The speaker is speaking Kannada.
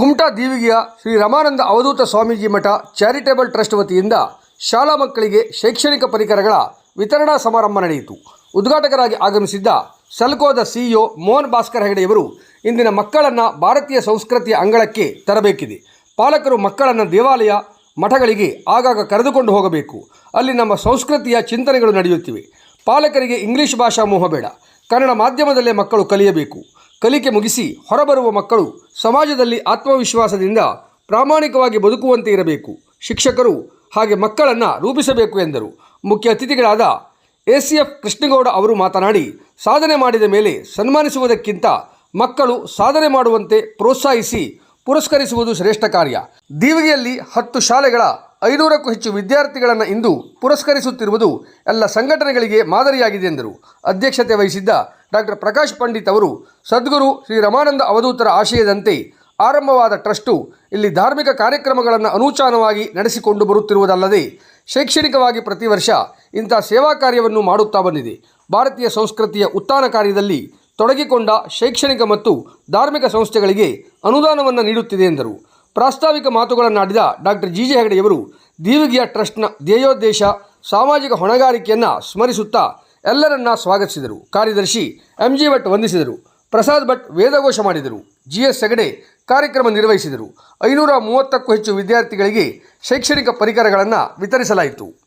ಕುಮಟಾ ದೇವಿಗೆಯ ಶ್ರೀ ರಮಾನಂದ ಅವಧೂತ ಸ್ವಾಮೀಜಿ ಮಠ ಚಾರಿಟೇಬಲ್ ಟ್ರಸ್ಟ್ ವತಿಯಿಂದ ಶಾಲಾ ಮಕ್ಕಳಿಗೆ ಶೈಕ್ಷಣಿಕ ಪರಿಕರಗಳ ವಿತರಣಾ ಸಮಾರಂಭ ನಡೆಯಿತು. ಉದ್ಘಾಟಕರಾಗಿ ಆಗಮಿಸಿದ್ದ ಸಲ್ಕೋದ ಸಿಇಒ ಮೋಹನ್ ಭಾಸ್ಕರ್ ಹೆಗಡೆಯವರು ಇಂದಿನ ಮಕ್ಕಳನ್ನು ಭಾರತೀಯ ಸಂಸ್ಕೃತಿಯ ಅಂಗಳಕ್ಕೆ ತರಬೇಕಿದೆ. ಪಾಲಕರು ಮಕ್ಕಳನ್ನು ದೇವಾಲಯ ಮಠಗಳಿಗೆ ಆಗಾಗ ಕರೆದುಕೊಂಡು ಹೋಗಬೇಕು. ಅಲ್ಲಿ ನಮ್ಮ ಸಂಸ್ಕೃತಿಯ ಚಿಂತನೆಗಳು ನಡೆಯುತ್ತಿವೆ. ಪಾಲಕರಿಗೆ ಇಂಗ್ಲಿಷ್ ಭಾಷಾ ಮೋಹ ಬೇಡ. ಕನ್ನಡ ಮಾಧ್ಯಮದಲ್ಲೇ ಮಕ್ಕಳು ಕಲಿಯಬೇಕು. ಕಲಿಕೆ ಮುಗಿಸಿ ಹೊರಬರುವ ಮಕ್ಕಳು ಸಮಾಜದಲ್ಲಿ ಆತ್ಮವಿಶ್ವಾಸದಿಂದ ಪ್ರಾಮಾಣಿಕವಾಗಿ ಬದುಕುವಂತೆ ಇರಬೇಕು. ಶಿಕ್ಷಕರು ಹಾಗೆ ಮಕ್ಕಳನ್ನು ರೂಪಿಸಬೇಕು ಎಂದರು. ಮುಖ್ಯ ಅತಿಥಿಗಳಾದ ಎ ಸಿ ಎಫ್ ಕೃಷ್ಣಗೌಡ ಅವರು ಮಾತನಾಡಿ, ಸಾಧನೆ ಮಾಡಿದ ಮೇಲೆ ಸನ್ಮಾನಿಸುವುದಕ್ಕಿಂತ ಮಕ್ಕಳು ಸಾಧನೆ ಮಾಡುವಂತೆ ಪ್ರೋತ್ಸಾಹಿಸಿ ಪುರಸ್ಕರಿಸುವುದು ಶ್ರೇಷ್ಠ ಕಾರ್ಯ. ದೀವಿಗೆಯಲ್ಲಿ ಹತ್ತು ಶಾಲೆಗಳ ಐನೂರಕ್ಕೂ ಹೆಚ್ಚು ವಿದ್ಯಾರ್ಥಿಗಳನ್ನು ಇಂದು ಪುರಸ್ಕರಿಸುತ್ತಿರುವುದು ಎಲ್ಲ ಸಂಘಟನೆಗಳಿಗೆ ಮಾದರಿಯಾಗಿದೆ ಎಂದರು. ಅಧ್ಯಕ್ಷತೆ ವಹಿಸಿದ್ದ ಡಾಕ್ಟರ್ ಪ್ರಕಾಶ್ ಪಂಡಿತ್ ಅವರು, ಸದ್ಗುರು ಶ್ರೀ ರಮಾನಂದ ಅವಧೂತರ ಆಶಯದಂತೆ ಆರಂಭವಾದ ಟ್ರಸ್ಟು ಇಲ್ಲಿ ಧಾರ್ಮಿಕ ಕಾರ್ಯಕ್ರಮಗಳನ್ನು ಅನೂಚಾನವಾಗಿ ನಡೆಸಿಕೊಂಡು ಬರುತ್ತಿರುವುದಲ್ಲದೆ, ಶೈಕ್ಷಣಿಕವಾಗಿ ಪ್ರತಿ ವರ್ಷ ಇಂಥ ಸೇವಾ ಕಾರ್ಯವನ್ನು ಮಾಡುತ್ತಾ ಬಂದಿದೆ. ಭಾರತೀಯ ಸಂಸ್ಕೃತಿಯ ಉತ್ಥಾನ ಕಾರ್ಯದಲ್ಲಿ ತೊಡಗಿಕೊಂಡ ಶೈಕ್ಷಣಿಕ ಮತ್ತು ಧಾರ್ಮಿಕ ಸಂಸ್ಥೆಗಳಿಗೆ ಅನುದಾನವನ್ನು ನೀಡುತ್ತಿದೆ ಎಂದರು. ಪ್ರಾಸ್ತಾವಿಕ ಮಾತುಗಳನ್ನಾಡಿದ ಡಾಕ್ಟರ್ ಜಿ ಜೆ ಹೆಗಡೆಯವರು ದೀವಿಗೆಯ ಟ್ರಸ್ಟ್ನ ಧ್ಯೇಯೋದ್ದೇಶ, ಸಾಮಾಜಿಕ ಹೊಣೆಗಾರಿಕೆಯನ್ನು ಸ್ಮರಿಸುತ್ತಾ ಎಲ್ಲರನ್ನ ಸ್ವಾಗತಿಸಿದರು. ಕಾರ್ಯದರ್ಶಿ ಎಂ. ಜಿ. ಭಟ್ ವಂದಿಸಿದರು. ಪ್ರಸಾದ್ ಭಟ್ ವೇದಘೋಷ ಮಾಡಿದರು. ಜಿ ಎಸ್ ಹೆಗಡೆ ಕಾರ್ಯಕ್ರಮ ನಿರ್ವಹಿಸಿದರು. ಐನೂರ ಮೂವತ್ತಕ್ಕೂ ಹೆಚ್ಚು ವಿದ್ಯಾರ್ಥಿಗಳಿಗೆ ಶೈಕ್ಷಣಿಕ ಪರಿಕರಗಳನ್ನು ವಿತರಿಸಲಾಯಿತು.